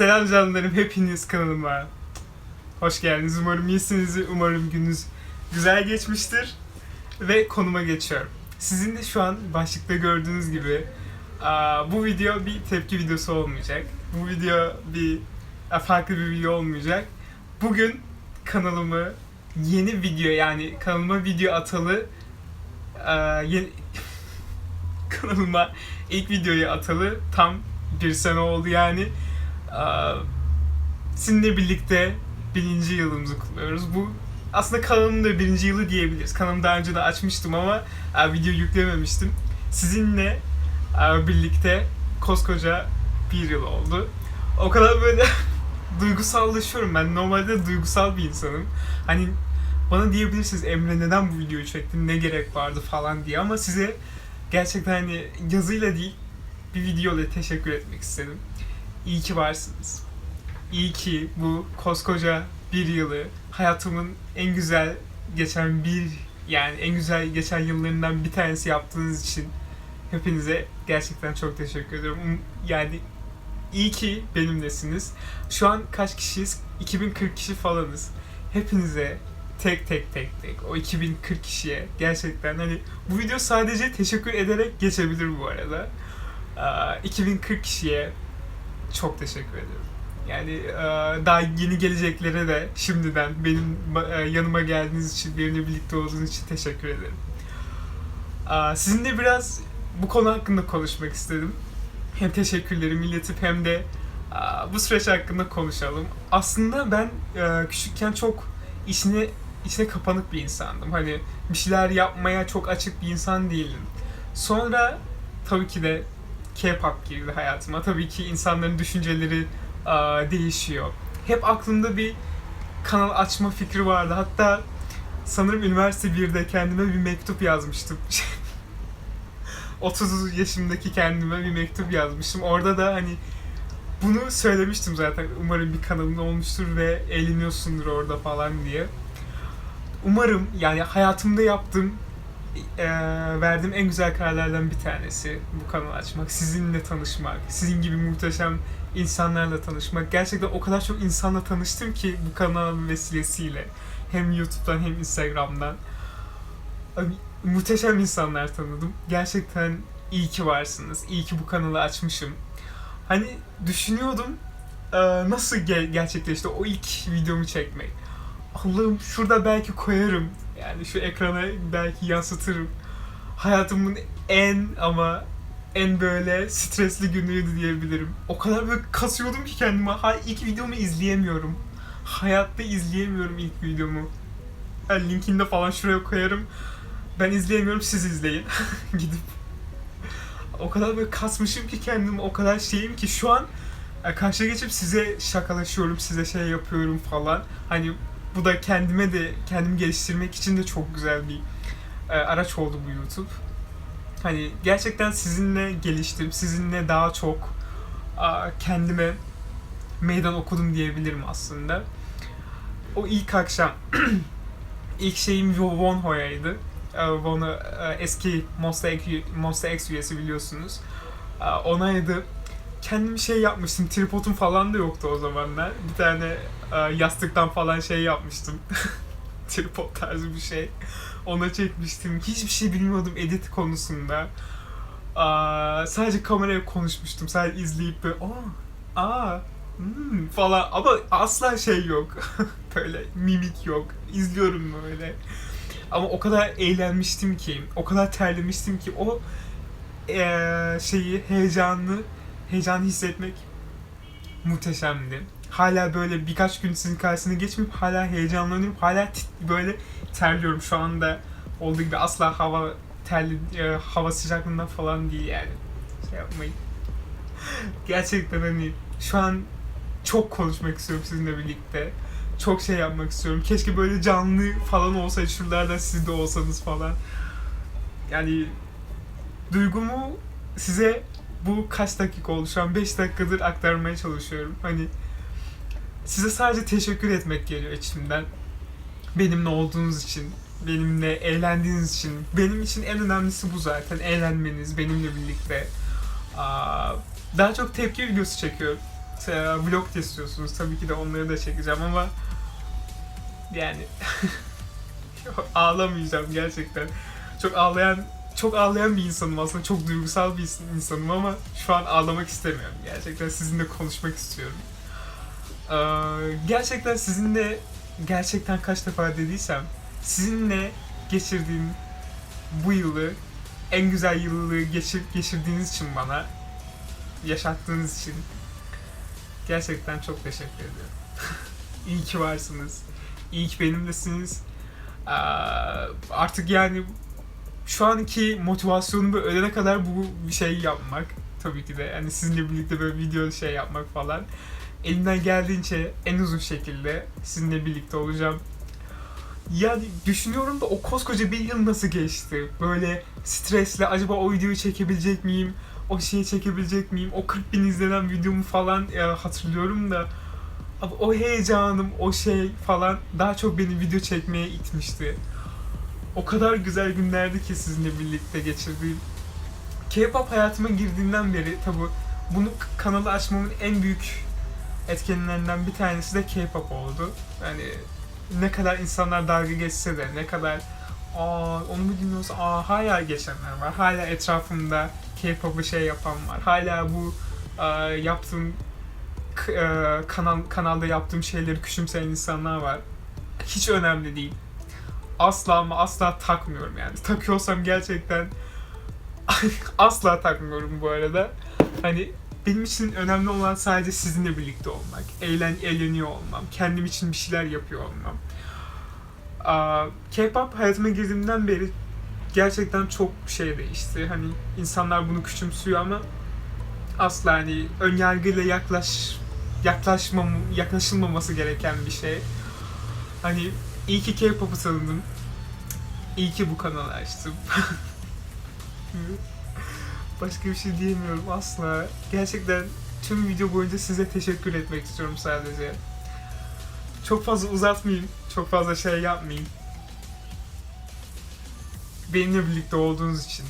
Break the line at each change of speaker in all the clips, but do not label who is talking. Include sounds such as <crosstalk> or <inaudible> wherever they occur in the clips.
Selam canlarım hepiniz kanalıma. Hoş geldiniz. Umarım iyisinizdir. Umarım gününüz güzel geçmiştir. Ve konuma geçiyorum. Sizin de şu an başlıkta gördüğünüz gibi bu video bir tepki videosu olmayacak. Bu video bir farklı bir video olmayacak. Bugün kanalımı yeni video yani kanalıma video atalı yeni, <laughs> kanalıma ilk videoyu atalı tam bir sene oldu yani. Sizinle birlikte birinci yılımızı kutluyoruz. Bu aslında kanalımın da birinci yılı diyebiliriz. Kanalımı daha önce de açmıştım ama video yüklememiştim. Sizinle birlikte koskoca bir yıl oldu. O kadar böyle <laughs> duygusallaşıyorum ben. Normalde duygusal bir insanım. Hani bana diyebilirsiniz Emre neden bu videoyu çektin, ne gerek vardı falan diye ama size gerçekten hani yazıyla değil bir video ile teşekkür etmek istedim. İyi ki varsınız. İyi ki bu koskoca bir yılı hayatımın en güzel geçen bir yani en güzel geçen yıllarından bir tanesi yaptığınız için hepinize gerçekten çok teşekkür ediyorum. Um- Yani iyi ki benimlesiniz. Şu an kaç kişiyiz? 2040 kişi falanız. Hepinize tek tek tek tek o 2040 kişiye gerçekten hani bu video sadece teşekkür ederek geçebilir bu arada. Aa, 2040 kişiye çok teşekkür ediyorum. Yani e, daha yeni geleceklere de şimdiden benim e, yanıma geldiğiniz için, benimle birlikte olduğunuz için teşekkür ederim. Aa, Sizinle biraz bu konu hakkında konuşmak istedim. Hem teşekkürlerimi iletip hem de bu süreç hakkında konuşalım. Aslında ben e, küçükken çok içine içine kapanık bir insandım. Hani bir şeyler yapmaya çok açık bir insan değildim. Sonra tabii ki de K-pop girdi hayatıma. Tabii ki insanların düşünceleri aa, değişiyor. Hep aklımda bir kanal açma fikri vardı. Hatta sanırım üniversite 1'de kendime bir mektup yazmıştım. <laughs> 30 yaşımdaki kendime bir mektup yazmıştım. Orada da hani bunu söylemiştim zaten. Umarım bir kanalın olmuştur ve eğleniyorsundur orada falan diye. Umarım yani hayatımda yaptığım eee, verdiğim en güzel kararlardan bir tanesi bu kanalı açmak, sizinle tanışmak, sizin gibi muhteşem insanlarla tanışmak. Gerçekten o kadar çok insanla tanıştım ki bu kanalın vesilesiyle. Hem YouTube'dan hem Instagram'dan. Muhteşem insanlar tanıdım. Gerçekten iyi ki varsınız. İyi ki bu kanalı açmışım. Hani düşünüyordum eee, nasıl ge- gerçekleşti o ilk videomu çekmek. Allah'ım şurada belki koyarım. Yani şu ekrana belki yansıtırım. Hayatımın en ama en böyle stresli günüydü diyebilirim. O kadar böyle kasıyordum ki kendime. Ha, ilk videomu izleyemiyorum. Hayatta izleyemiyorum ilk videomu. Ha, linkini de falan şuraya koyarım. Ben izleyemiyorum siz izleyin. <laughs> Gidip. O kadar böyle kasmışım ki kendimi o kadar şeyim ki şu an e, karşıya geçip size şakalaşıyorum, size şey yapıyorum falan. Hani bu da kendime de kendimi geliştirmek için de çok güzel bir e, araç oldu bu YouTube. Hani gerçekten sizinle geliştirip sizinle daha çok a, kendime meydan okudum diyebilirim aslında. O ilk akşam <clears throat> ilk şeyim Won Hoya'ydı. E, Won'u e, eski Monster X, Monster X üyesi biliyorsunuz. E, Onaydı. Kendim şey yapmıştım. Tripodum falan da yoktu o zamanlar. Bir tane e, yastıktan falan şey yapmıştım. <laughs> Tripod tarzı bir şey. Ona çekmiştim. Hiçbir şey bilmiyordum edit konusunda. Aa, sadece kameraya konuşmuştum. Sadece izleyip böyle aa, aa hmm, falan ama asla şey yok. <laughs> böyle mimik yok. İzliyorum böyle. Ama o kadar eğlenmiştim ki, o kadar terlemiştim ki o eee, şeyi heyecanlı heyecanı hissetmek muhteşemdi. Hala böyle birkaç gün sizin karşısına geçmeyip hala heyecanlanıyorum. Hala böyle terliyorum şu anda olduğu gibi asla hava terli e, hava sıcaklığından falan değil yani. Şey yapmayın. <laughs> Gerçekten hani şu an çok konuşmak istiyorum sizinle birlikte. Çok şey yapmak istiyorum. Keşke böyle canlı falan olsaydı şuralarda siz de olsanız falan. Yani duygumu size bu kaç dakika oldu? Şu an 5 dakikadır aktarmaya çalışıyorum. Hani size sadece teşekkür etmek geliyor içimden. Benimle olduğunuz için, benimle eğlendiğiniz için. Benim için en önemlisi bu zaten. Eğlenmeniz, benimle birlikte. Daha çok tepki videosu çekiyorum. e, vlog istiyorsunuz. Tabii ki de onları da çekeceğim ama yani <laughs> ağlamayacağım gerçekten. Çok ağlayan çok ağlayan bir insanım aslında. Çok duygusal bir insanım ama şu an ağlamak istemiyorum. Gerçekten sizinle konuşmak istiyorum. Ee, gerçekten sizinle gerçekten kaç defa dediysem sizinle geçirdiğim bu yılı en güzel yılı geçir, geçirdiğiniz için bana yaşattığınız için gerçekten çok teşekkür ediyorum. <laughs> İyi ki varsınız. İyi ki benimlesiniz. Ee, artık yani şu anki motivasyonum böyle ölene kadar bu şey yapmak tabii ki de yani sizinle birlikte böyle video şey yapmak falan elimden geldiğince en uzun şekilde sizinle birlikte olacağım. Yani düşünüyorum da o koskoca bir yıl nasıl geçti? Böyle stresle acaba o videoyu çekebilecek miyim? O şeyi çekebilecek miyim? O 40 bin izlenen videomu falan e, hatırlıyorum da Abi o heyecanım, o şey falan daha çok beni video çekmeye itmişti. O kadar güzel günlerdi ki sizinle birlikte geçirdiğim. K-pop hayatıma girdiğinden beri tabi bunu kanalı açmamın en büyük etkenlerinden bir tanesi de K-pop oldu. Yani ne kadar insanlar dalga geçse de ne kadar aa onu mu dinliyorsa aa hala geçenler var. Hala etrafımda K-pop'u şey yapan var. Hala bu e, yaptığım e, kanal kanalda yaptığım şeyleri küçümseyen insanlar var. Hiç önemli değil. Asla ama asla takmıyorum yani. Takıyorsam gerçekten <laughs> asla takmıyorum bu arada. Hani benim için önemli olan sadece sizinle birlikte olmak. Eğlen, eğleniyor olmam. Kendim için bir şeyler yapıyor olmam. K-pop hayatıma girdiğimden beri gerçekten çok şey değişti. Hani insanlar bunu küçümsüyor ama asla hani önyargıyla yaklaş yaklaşmam yaklaşılmaması gereken bir şey. Hani iyi ki K-pop'u tanıdım. İyi ki bu kanalı açtım. <laughs> Başka bir şey diyemiyorum asla. Gerçekten tüm video boyunca size teşekkür etmek istiyorum sadece. Çok fazla uzatmayayım. Çok fazla şey yapmayayım. Benimle birlikte olduğunuz için,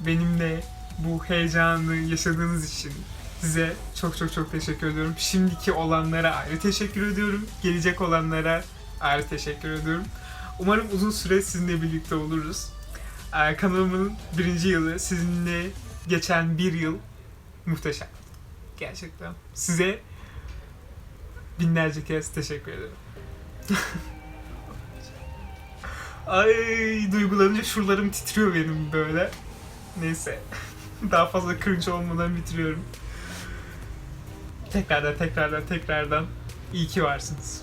benimle bu heyecanı yaşadığınız için size çok çok çok teşekkür ediyorum. Şimdiki olanlara ayrı teşekkür ediyorum. Gelecek olanlara ayrı teşekkür ediyorum. Umarım uzun süre sizinle birlikte oluruz. Ee, kanalımın birinci yılı sizinle geçen bir yıl muhteşem. Gerçekten. Size binlerce kez teşekkür ederim. <laughs> Ay duygulanınca şuralarım titriyor benim böyle. Neyse. <laughs> Daha fazla cringe olmadan bitiriyorum. Tekrardan tekrardan tekrardan iyi ki varsınız.